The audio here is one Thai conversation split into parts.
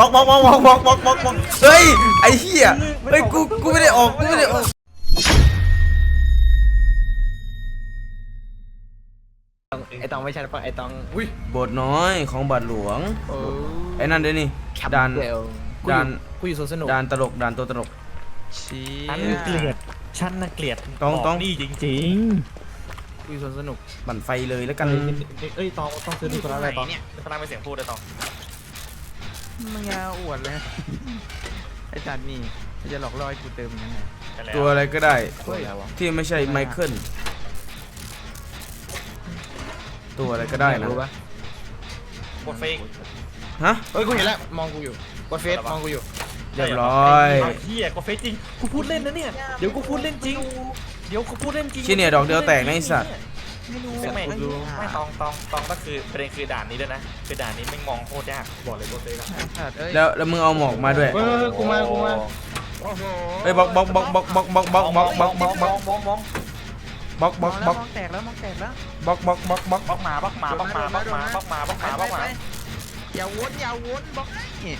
บล็อกบล็อกบล็อกบล็อกบล็อกบล็อกบล็อกเฮ้ยไอ้เหี้ยเฮ้ยกูกูไม่ได้ออกกูไม่ได้ออกไอตองไม่ใช่ปะไอตองอุ้ยบทน้อยของบาทหลวงไอ้นั่นเดี๋ยวนี่ดันดันกูอยู่สวนสนุกดันตลกดันตัวตลกชี้ฉันเกลียดฉันน่ะเกลียดต้องต้องดีจริงๆกูอยู่สวนสนุกบั่นไฟเลยแล้วกันเอ้ยตองต้องซื้อดูตัวอะไรตองเนี่ยกำลังไปเสียงพูดเลยตอง มึงอย่าอวดเลย ไอจันนี่จะหลอกล่อให้กูเติมยังไงใช่แล้วตัวอะไรก็ได้ เฮ้ยอะไรวะที่ไม่ใช่ไมเคิลตัวอะไรก็ได้นะรู้ปะกดเฟกฮะเฮ้ยกูเห็นแล้วมองกูอยู่กดเฟซมองกูอยู่เรียบร้อยไอ้เฮียกดเฟกจริง กูพูดเล่นนะเนี่ย เดี๋ยวกูพูดเล่นจริง เดี๋ยวกูพูดเล่นจริงชี้เนี่ยดอกเดียวแตกนะไอสัตว์ ไม่รู้ไม่ไม่ไม่ตองตองตองก็คือประเด็นคือด่านนี้ด้วยนะคือด่านนี้ไม่งมองโคตรยากบอกเลยกดเฟกอะแล้วแล้วมึงเอาหมอกมาด้วยเฮ้ยกูมากูมาโอ้โหเฮ้ยบล็อกบล็อกบล็อกบล็อกบล็อกบล็อกบล็อกบล็อกบล็อกบล็อกบล็อกมองมองบล็อกบล็อกบล็อกมองแตกแล้วมองแตกแล้วบล็อกบล็อกบล็อกบล็อกบล็อกมาบล็อกมาบล็อกมาบล็อกมาบล็อกมาบล็อกมาบล็อกมาอย่าวนอย่าวนบล็อกนี่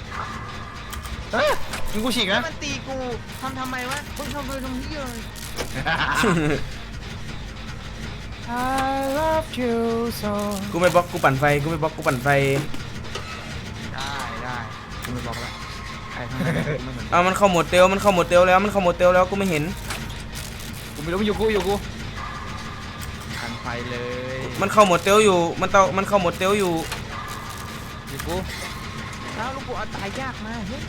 เฮ้ยมึงกูฉีกนะมันตีกูทำทำไมวะมึงทำเลยทำเหี้ยเลย I love you so กูไม่บล็อกกูปั่นไฟกูไม่บล็อกกูปั่นไฟได้ได้กูไม่บอกแล้วไอ้ข้างในกูไม่เหมือนเอามันเข้าโหมดเตลมันเข้าโหมดเตลแล้วมันเข้าโหมดเตลแล้วกูไม่เห็น กูไม่รู้มันอยู่กูอยู่กูทันไฟเลยมันเข้าโหมดเตลอยู่มันเตามันเข้าโหมดเตลอยู่อยู่กูเอ้าลูกกูเอาตายยากมาเฮ้ย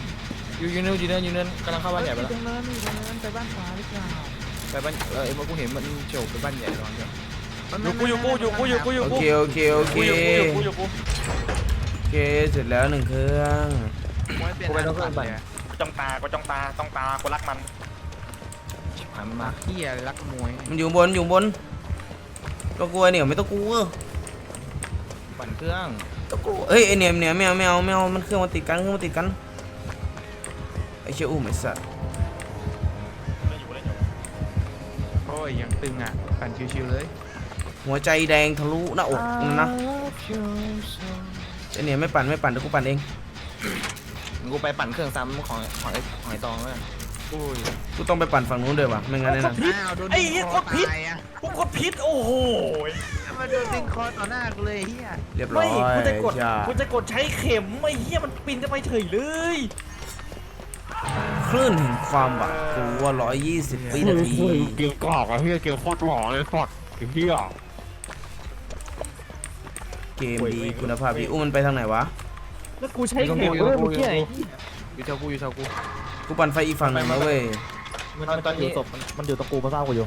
อยู่อยู่เนินอยู่เนินอยู่เนินกำลังเข้าบ้านใหญ่ไปแล้วตรงนั้นนี่ตรงนั้นไปบ้านฟ้าหรือเปล่า ไปบ้านเออเอ็มว่ากูเห็นมันเฉียวไปบ้านใหญ่ตอนเดียว อยู่กูอยู่กูอยู่กูอยู่กูอยู่โอกูเคโอเคโอเคกูอยู่กูอยู่กูอยู่กูโอเคเสร็จแล้วหนึ่งเครื่องกูไปต้องเครื่องปั่นจ้องตากูจ้องตาจ้องตากูรักมันหันมาเฮียรักมวยมันอยู่บนอยู่บนต้องกลัวเนี่ยไม่ต้องกลัวปั่นเครื่องต้องกลัวเฮ้ยไอเนี่ยเนี่ยไม่เอาไม่เอาไม่เอามันเครื่องมันติดกันเครื่องมันติดกันไอเชี่ยอุ้มไอสัตว์โอ้ยยังตึงอะปั่นชิวๆเลย หัวใจแดงทะลุหน้าอกนั่นนะไอเนี่ยไม่ปั่นไม่ปั่นเดี๋ยวกูปั่นเองกูไปปั่นเครื่องซ้ำของของไอ้ของไอ้ตองเลยโอ้ยกูต้องไปปั่นฝั่งนู้นด้วยวะไม่งั้นเนี่ยนะอ้าวโดนไอ้เหี้ยกดผิดกูกดพิษโอ้โหมาโดนดึงคอต่อหน้ากูเลยเฮียเรียบร้อไม่ยกูจะกดจ้ากูจะกดใช้เข็มไอ้เหี้ยมันปีนจะไปเฉยเลยคลื่นแห่งความหวาดกลัว120วินาทีเกี่ยวกอกอะเฮียเกี่ยวโคตรหล่อเลยสดไอ้เฮีย เกมดีคุณภาพดีอุ้มมันไปทางไหนวะ แล้วกูใช้เข็มด้วยเมื่อกี้ไอ้อยู่เท่ากูอยู่เท่ากูกูปั่นไฟอีกฝั่งหนึ่งแล้วเว้ย มันตอนอยู่ศพมันมันอยู่ตะกูมาเศร้ากูอยู่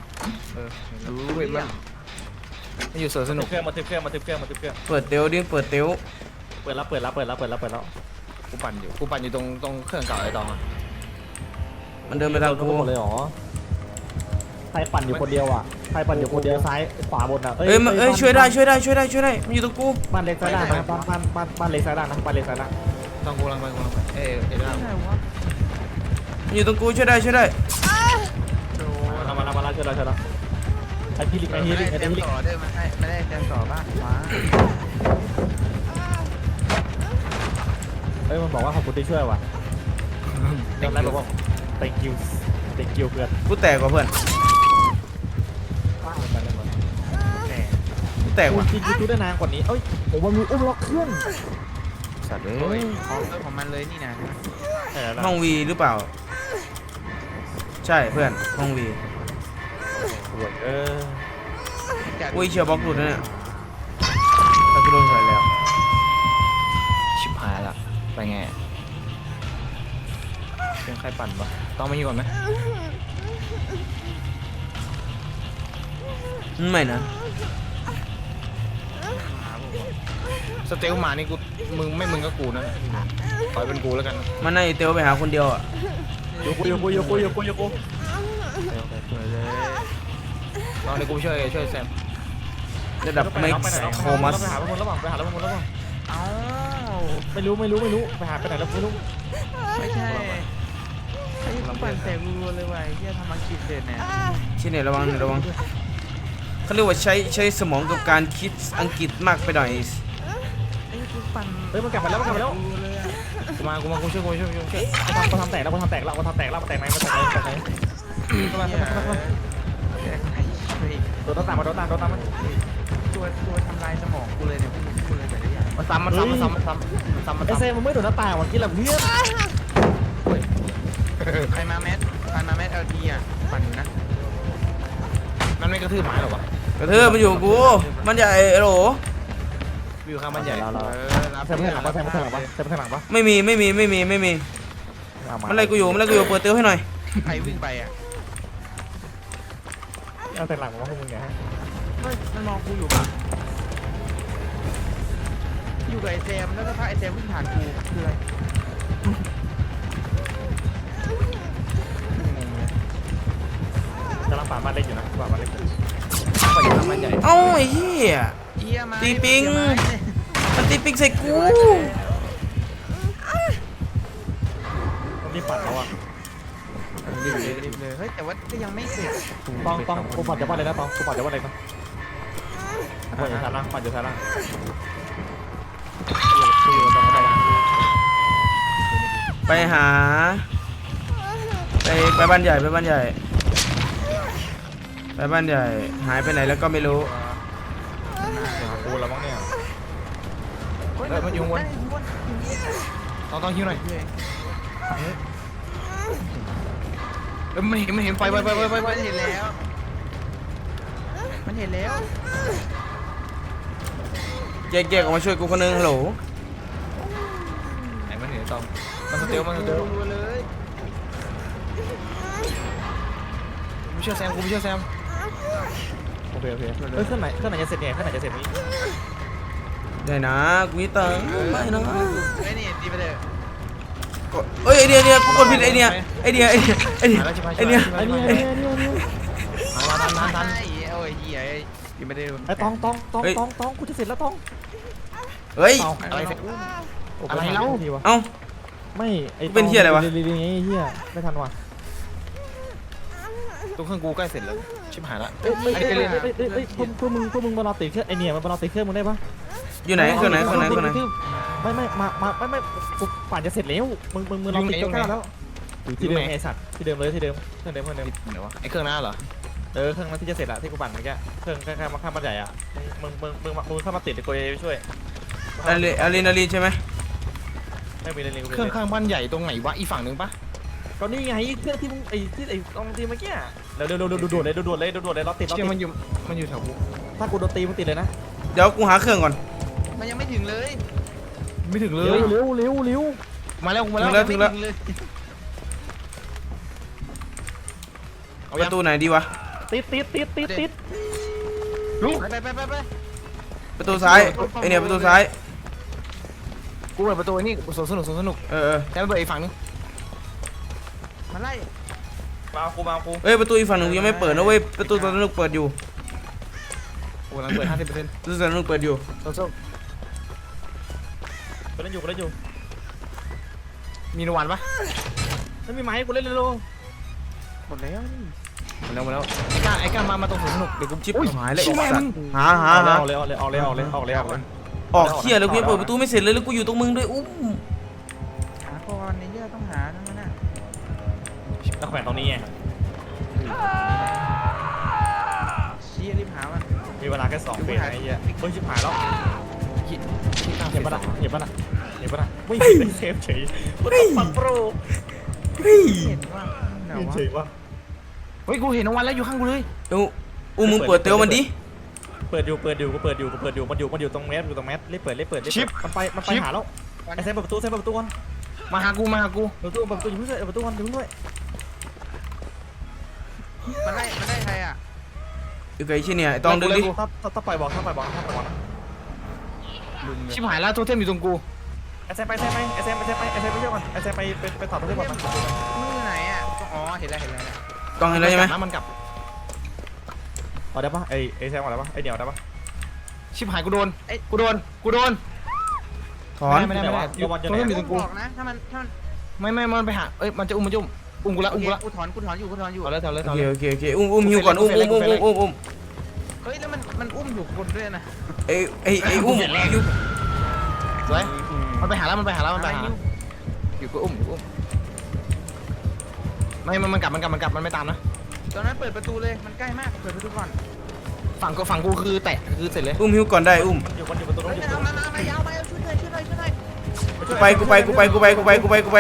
เออรู้เว้ยมันมันอยู่สวนสนุกเครื่องมาทึบเครื่องมาทึบเครื่องมาทึบเครื่องเปิดเตลดิเปิดเตลเปิดแล้วเปิดแล้วเปิดแล้วเปิดแล้วเปิดแล้วกูปั่นอยู่กูปั่นอยู่ตรงตรงเครื่องเก่าไอ้ตองอะมันเดินไปทางกูหมดเลยเหรอ ใครปั่นอยู่คนเดียวอะใครปั่นอยู่คนเดียวซ้ายขวาบนอะเอ้ยมันเอ้ยช่วยได้ช่วยได้ช่วยได้ช่วยได้มันอยู่ตรงกูบ้านเล็กซ้ายล่างนะบ้านบ้านบ้านบ้านเล็กซ้ายล่างนะบ้านเล็กซ้ายล่างตองกูกำลังไปกูกำลังไปเอ้ยเดี๋ยวเราไหนวะมันอยู่ตรงกูช่วยได้ช่วยได้โดนมามามามาช่วยเราช่วยเราไอพี่ลิกไอไม่พี่ลิได้กไอเต็มพี่ลิกต่อด้วยมันให้ไม่ได้เต็มต่อบ้านฟ้าเอ้ยมันบอกว่าขอบคุณที่ช่วยว่ะจำได้บอกว่า thank you thank you เพื่อนกูแตกว่ะเพื่อน แตกคุณว่ะจริงๆดูได้นานกว่านี้เอ้ยผมมันมีอุ้มล็อกเครื่องสัตว์เอ้เฮ้ยยของเรื่องของมันเลยนี่นะใช่แล้วห้องวีหรือเปล่า ใช่เพื่อนห้องวีเอออุ้ยเชียร์บล็อกหลุดนะเนี่ยแล้วกูโดนถอยแล้ว ชิบหายละไปไงเป็นใครปั่นปะต้องมาอยู่ก่อนไหมไม่นะ สเตลมานี่กูมึงไม่มึงก็กูนะขอให้เป็นกูแล้วกันมันน่าจะเตลไปหาคนเดียวอะโยกุโยกุโยกุโยกุโยกุเร็วไปช่วยเลยลองเดี๋ยวกูช่วยช่วยแซมระดับไปไหน Max ไปไหน Thomas ไปหาพวกมึงระหว่างไปหาพวกมึงระหว่างเอ้าไม่รู้ไม่รู้ไม่รู้ไปหาไปไหนแล้วไม่รู้ไม่ใช่ไอ้กูปั่นแตกรัวๆเลยว่ะไอ้เหี้ยทำมาคิดเด็ดเนี่ยที่ไหนระวังระวังเขาเรียกว่าใช้ใช้สมองกับการคิดอังกฤษมากไปหน่อย ไอ้กูปั่นเฮ้ยมันกลับมาแล้วมันกลับมาแล้วรัวเลยอะกูมากูมากูช่วยกูช่วยกูช่วยกูทำกูทำแตกแล้วกูทำแตกแล้วกูทำแตกแล้วกูแตกไหมกูแตกไหมกูแตกไหมเข้ามาเข้ามาเข้ามาเข้ามาโดนตามมาโดนตามโดนตามมาตัวตัวทำลายสมองกูเลยเนี่ยกูเลยแต่ละอย่างมันซ้ำมันซ้ำมันซ้ำมันซ้ำมันซ้ำมันไอซ้ำเซมันไม่โดนหน้าต่างวันกี้หลับเพื่อนใครมาแมสใครมาแมสเอลทีอะปั่นอยู่นะมันไม่กระทืบหมาหรอวะกระเทือมันอยู่กับกูมันใหญ่ไอ้โหล วิวข้างมันใหญ่เราเรา เออรับใส่ไม่ใส่หลังปะใส่ไม่ใส่หลังปะใส่ไม่ใส่หลังปะไม่มีไม่มีไม่มีไม่มีมันไล่กูอยู่มันไล่กูอยู่เปิดเตียวให้หน่อยใครวิ่งไปอะเอาแต่หลังมาพวกมึงไงเฮ้ยมันมองกูอยู่ปะอยู่กับไอแซมแล้วก็พาไอแซมวิ่งผ่านกูคืออะไรกำลังป่าบ้านเล็กอยู่นะป่าบ้านเล็กอยู่ ไปข้างมันใหญ่ เอ้าไอ้เหี้ย เอียมาตีปิงมันตีปิกใส่กู ต้องรีบปัดแล้วอะรีบเลยรีบเลยเฮ้ยแต่ว่าก็ยังไม่เสร็จต้องต้องกูปัดจะบ้านเลยนะต้องกูปัดจะบ้านเลยนะปัดอยู่ทางล่างปัดอยู่ทางล่างไปหา ไปไปบ้านใหญ่ไปบ้านใหญ่ ไปบ้านใหญ่ หายไปไหนแล้วก็ไม่รู้ กูแล้วมั้งเนี่ยเฮ้ยมันอยู่วนต้องต้องหิ้วหน่อยเออมันเห็นมันเห็นไฟไฟไฟไฟไฟไฟมันเห็นแล้ว มันเห็นแล้วแยกๆออกมาช่วยกูคนนึงฮัลโหลไหนมันเห็นต้องมันสเตลมันสเตลรัวๆเลยกูไม่เชื่อแซมกูไม่เชื่อแซม โอเคโอเคเฮ้ยเครื่องไหนเครื่องไหนจะเสร็จเนี่ยเครื่องไหนจะเสร็จนี้ได้นะกูนี่ตังไม่นะไอ้นี่ตีไปเลยกดเอ้ยไอเดียเดียกูกดผิดไอเดียไอเดียไอเดียไอเดียหาแล้วใช่ไหมไอเดียไอ้นี่ไอ้นี่ไอ้นี่ไอ้นี่หามาทันทันทันไอ้โอ้ยเหี้ยไอ้ตีไม่ได้ดูไอ้ตองตองตองตองตองกูจะเสร็จแล้วตองเฮ้ยเอาอะไรเสร็จอะไรเล่าทีวะเอ้าไม่ไอ้เป็นเหี้ยอะไรวะลีลีไงเหี้ยไม่ทันว่ะตัวเครื่องกูใกล้เสร็จแล้ว ชิบหายละเอ้ยเอ้ยไอ้เอ้ยเจเลนเอ้ยเอ้ยเอ้ยพวกพวกมึงพวกมึงมารอติดเครื่องไอเนี่ยมันมารอติดเครื่องมึงได้ปะอยู่ไหนเครื่องไหนเครื่องไหนเครื่องไหนไม่ไม่มามาไม่ไม่กูป่านจะเสร็จแล้วมึงมึงมึงรอติดเครื่องแล้วที่เดิมไงสัตว์ที่เดิมเลยที่เดิมเครื่องเดิมเครื่องเดิมไหนวะไอ้เครื่องหน้าเหรอเออเครื่องนั้นที่จะเสร็จอะที่กูปั่นเมื่อกี้เครื่องข้างๆมาข้ามบ้านใหญ่อะมึงมึงมึงมึงมึงเข้ามาติดเดี๋ยวกูไปช่วยอะลีอะลีนาลีใช่ไหมไม่มีอะไรเลยเครื่องข้างบ้านใหญ่ตรงไหนวะอีฝั่งนึงปะ ก็นี่ไงเครื่องที่มึงไอ้ที่ไอ้ตรงที่เมื่อกี้เดี๋ยวเดี๋ยวเดี๋ยวดูดเลยดูดเลยดูดเลยรอติดรอเชื่ติอดมันอยู่มันอยู่แถวกูถ้ากูโดนตีมึงติดเลยนะเดี๋ยวกูหาเครื่องก่อน มันยังไม่ถึงเลยไม่ถึงเลเร็ยวเร็วเร็วเร็วมาแล้วมาถึแล้วงแล้วถึงแล้วไม่เลยเอาปยังระตูไหนดีวะ ติดติดติดติดติดลูกไปไปไปไปไปประตูซ้ายไอเนี่ยประตูซ้าย กูเปิดประตูไอ้นี่สวนสนุกสวนสนุกเออเออแต่มันเปิดอีกฝั่งนึง มาไล่มากูมากูเอ้ยประตูอีกฝั่งหนึ่งยังไม่เปิดนะเว้ยประตูสนุกเปิดอยู่กูกำลังเปิดห้าสิบเปอร์เซ็นต์ประตูสนุกเปิดอยู่โซ่โซ่กูเล่นอยู่กูเล่นอยู่มีนวันปะไม่มีไม้กูเล่นเลยลูกหมดแล้วนี่มาแล้วมาแล้วไอ้ก้าไอ้ก้ามามาตรงสวนสนุกเดี๋ยวกูชิบอุ๊หายเลยชิบแม่สัตมึงว์หาหาเอาหาเลยเอาเลยเอาเลยเอาเลยเอาเลยเอาเลยเอาเลยออกเที่ยแล้วกูยังเปิดประตูไม่เสร็จเลยแล้วกูอยู่ตรงมึงด้วยอุ้ม แล้วแขวนตรงนี้ไงเชี้รีบหามันมีเวลาแค่สองเฟสไอ้เหี้ยเฮ้ยชิบหายแล้วที่ก้าเห็นปะเสร็ล่ะจแล้วเห็นปะล่ะเห็นปะล่ะไม่เห็นเป็นเซฟเฉยมันต้องปัดโปรเฮ้ยเห็นว่าไหนวะเฉยว่ะเฮ้ยกูเห็นวันแล้วอยู่ข้างกูเลยเอ้าอุ้มมึงเปิดเตียวมันดิเปิดอยู่เปิดอยู่กูเปิดอยู่กูเปิดอยู่มันอยู่มันอยู่ตรงแมสอยู่ตรงแมสรีบเปิดรีบเปิดรีบเปิดมันไปมันไปหาแล้วไอ้แซมเปิดประตูแซมเปิดประตูก่อนมาหากูมาหากูเปิดประตูเปิดประตูอย่าเพิ่งเลยเปิดประตูก่อนอย่าเพิ่งด้วย มันไล่มันไล่ใครอะอยู่กับไอ้เชี่ยเนี่ยไอ้ตองดึงดิ ถ้าถ้าถ้าปล่อยบอกถ้าปล่อยบอกถ้าปล่อยบอกนะชิบหายแล้วโทเทมอยู่ตรงกูไอ้แซมไปแซมไปไอ้แซมไปแซมไปไอ้แซมไปเชื่อมันไอ้แซมไปไปไปถอดตัวที่บอกมันมือไหนอะอ๋อเห็นแล้วเห็นแล้ว ตองเห็นแล้วใช่ไหมน้ำมันกลับเอาได้ปะไอ้ไอ้แซมเอาได้ปะไอ้เดี่ยวได้ปะชิบหายกูโดนไอ้กูโดนกูโดนถอน ไม่ได้ไม่ได้อยู่โทเทมอยู่ตรงกูบอกนะถ้ามันถ้ามันไม่ไม่มันไปหาเอ้ยมันจะอุ้มมันจะอุ้ม อุ้มกูละอุ้มกูละกูถอนกูถอนอยู่กูถอนอยู่ เอาเลยเอาเลยโอเอาเคเลย โอเคโอเคอุ้มอุ้มหิวก่อนอุ้มอุ้มอุ้มอุ้มอุ้มอุ้มเฮ้ยแล้วมันมันอุ้มอยู่คนด้วยนะไอ้ไอ้ไอ้อุ้มหิวสวยมันไปหาแล้วมันไปหาแล้วมันไปหาอะไรนิ้วกูอุ้มกูอุ้มไม่มันมันกลับมันกลับมันกลับมันไม่ตามนะตอนนั้นเปิดประตูเลยมันใกล้มากเปิดประตูก่อนฝั่งกูฝั่งกูคือแตะคือเสร็จเลยอุ้มฮิวก่อนได้อุ้มอยู่คนอยู่ประตูเฮ้ยอยู่เอามามามาเอามาเอาช่วยหน่อยช่วยหน่อยช่วยหน่อยกูไปกูไปกูไปกูไปกูไปกูไปกูไป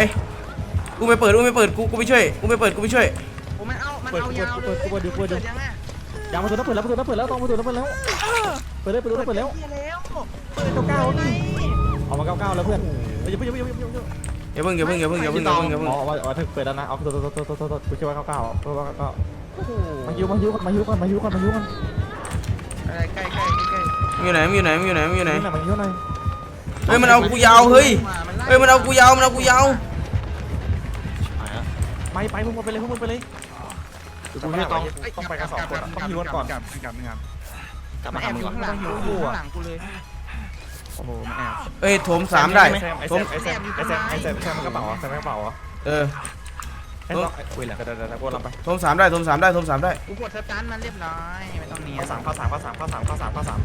กูไปเปิดกูไปเปิดกูกูไปช่วยกูไปเปิดกูไปช่วยโอ้มันเอา มันเอายาวเลยเปิดยังไงยางประตูนั้นเปิดแล้วประตูนั้นเปิดแล้วต้องประตูนั้นเปิดแล้วเปิดเลยประตูนั้นเปิดแล้วเฮียแล้ว เปิดเก้าเก้านี่ ออกมาเก้าเก้าแล้วเพื่อนอย่าเพิ่งอย่าเพิ่งอย่าเพิ่งอย่าเพิ่งอย่าเพิ่งอย่าเพิ่งอย่าเพิ่งอย่าเพิ่งอย่าเพิ่งอย่าเพิ่งอ๋อว่าว่าถึงเปิดแล้วนะเอาตัวตัวตัวตัวตัวตัวกูคิดว่าเก้าเก้าเพราะว่าเก้ามาฮิวมาฮิวก่อนมาฮิวก่อนมาฮิวก่อนมาฮิวก่อนอะไรใกล้ใกล้ใกล้มันอยู่ไหนมันอยู่ไหนมันอยู่ไหนมันอยู่ไหนนี่แหละมาฮิวหน่อยเฮ้ยมันเอากูยาวเฮ้ยเฮ้ยมันเอากูยาวมันเอากูยาว ไปไปพวกมึงไปเลยพวกมึงไปเลยกูไม่ต้องต้องไปกันสองคนต้องฮิวกันก่อนกลับกลับกลับกลับมามาแอบหามึองยู่ก่อนข้างหลังอยู่ข้างหลังกูเลย โอ้โหมาแอบเฮ้ยโถมสามได้ไอแซมไอแซมไอแซมไอแซมไอแซมไอแซมมันกระเป๋าอะแซมมันกระเป๋าอะเออไอ้ต้องคุยแหละเดี๋ยวเดี๋ยวเดี๋ยวกูลงไปโถมสามได้โถมสามได้โถมสามได้กูกดสตาร์ทมันเรียบร้อยไม่ต้องเนียข้านสามข้าสามข้าสามข้าสามข้าสามข้าสาม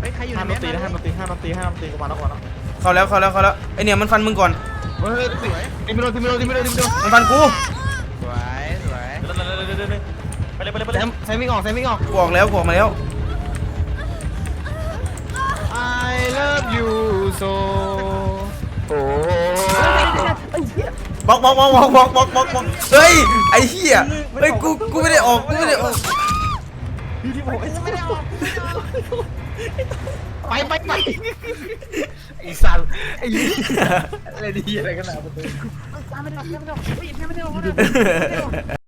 เฮ้ยใครอยู่ห้ามในดนตรีนะห้ามดนตรีห้ามดนตรีห้ามดนตรีกูมาแล้วก่อนแล้วเข้าแล้วเข้าแล้วเข้าแล้วไอเนี่ยมันฟันมึงก่อน เฮ้ยสวติมิโดติมิโดติมิโดติมิโดมันฟันกูสวยสไปเลยไปเลยไปเลยมแซมวิ่งออกแซมวิ่งออก กูอกแล้วกูออกมาแล้ว I love you so โอ้บอกบอกบอกบอกบอกบอกบอกเฮ้ยไอ้เหี้ยเฮ้ยกูกูไม่ได้ออกกูไม่ได้ออก พี่ที่บอกไอ้ไม่ได้ออกไปไปไปไอ้สันไอ้อะไรดีอะไรกันหนาประตู ไม่ได้ออกไม่ได้ออกไม่ได้ออกไม่ได้ออก